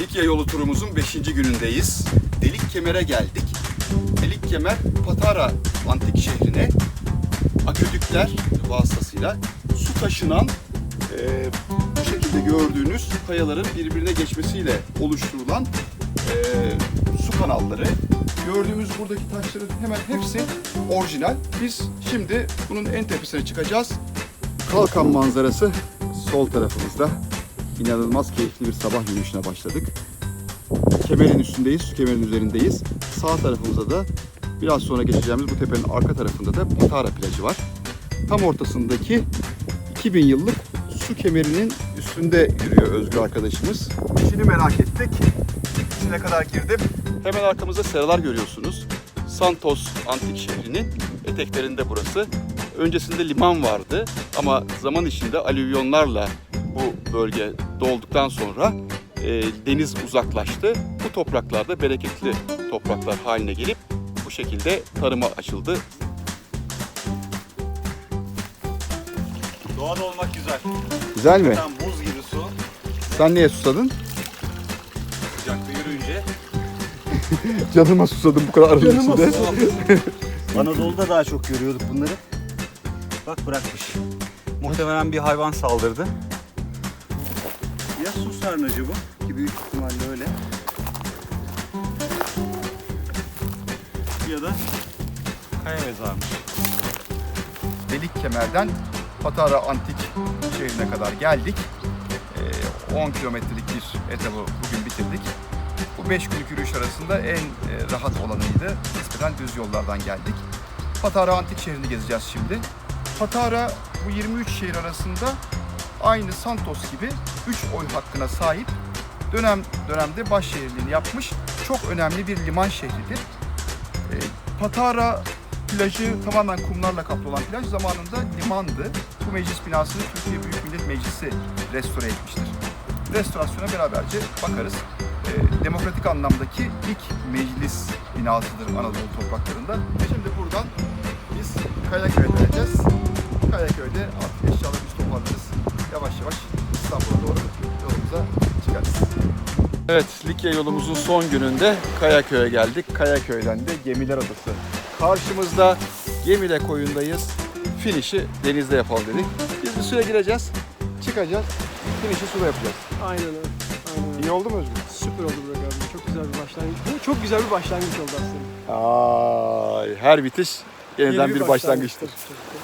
Likya yolu turumuzun 5. günündeyiz. Delik Kemer'e geldik. Delik Kemer, Patara antik şehrine aküdükler vasıtasıyla su taşınan e, bu şekilde gördüğünüz kayaların birbirine geçmesiyle oluşturulan e, su kanalları. Gördüğümüz buradaki taşların hemen hepsi orijinal. Biz şimdi bunun en tepesine çıkacağız. Kalkan manzarası sol tarafımızda. İnanılmaz keyifli bir sabah yürüyüşüne başladık. Kemerin üstündeyiz, su kemerin üzerindeyiz. Sağ tarafımızda da biraz sonra geçeceğimiz bu tepenin arka tarafında da Patara plajı var. Tam ortasındaki 2000 yıllık su kemerinin üstünde yürüyor Özgür arkadaşımız. İçini merak ettik. İçine kadar girdim. Hemen arkamızda seralar görüyorsunuz. Santos antik şehrinin eteklerinde burası. Öncesinde liman vardı ama zaman içinde alüvyonlarla bu bölge dolduktan sonra e, deniz uzaklaştı. Bu topraklarda bereketli topraklar haline gelip bu şekilde tarıma açıldı. Doğada olmak güzel. Güzel mi? Tam buz gibi su. Sen niye susadın? Sıcakta yürüyünce. Canıma susadım bu kadar arının içinde. Anadolu'da daha çok görüyorduk bunları. Bak bırakmış. Muhtemelen bir hayvan saldırdı. Ya su sarnıcı bu ki büyük ihtimalle öyle. Ya da kaya mezarmış. Delik Kemer'den Patara Antik şehrine kadar geldik. Ee, 10 kilometrelik bir etabı bugün bitirdik. Bu 5 günlük yürüyüş arasında en e, rahat olanıydı. Nispeten düz yollardan geldik. Patara Antik şehrini gezeceğiz şimdi. Patara bu 23 şehir arasında aynı Santos gibi 3 oy hakkına sahip dönem dönemde baş şehirliğini yapmış çok önemli bir liman şehridir. Ee, Patara plajı tamamen kumlarla kaplı olan plaj zamanında limandı. Bu meclis binasını Türkiye Büyük Millet Meclisi restore etmiştir. Restorasyona beraberce bakarız. Ee, demokratik anlamdaki ilk meclis binasıdır Anadolu topraklarında. Şimdi buradan biz Kayaköy'e döneceğiz. Kayaköy'de. Yavaş yavaş İstanbul'a doğru yolumuza çıkarız. Evet, Likya yolumuzun son gününde Kayaköy'e geldik. Kayaköy'den de Gemiler Adası. Karşımızda Gemile koyundayız. Finişi denizde yapalım dedik. Biz bir suya gireceğiz, çıkacağız. Finişi suda yapacağız. Aynen öyle. Aynen. İyi oldu mu Özgür? Süper oldu Burak abi. Çok güzel bir başlangıç. Bu çok güzel bir başlangıç oldu aslında. Ay, her bitiş yeniden Yeni bir başlangıçtır. başlangıçtır.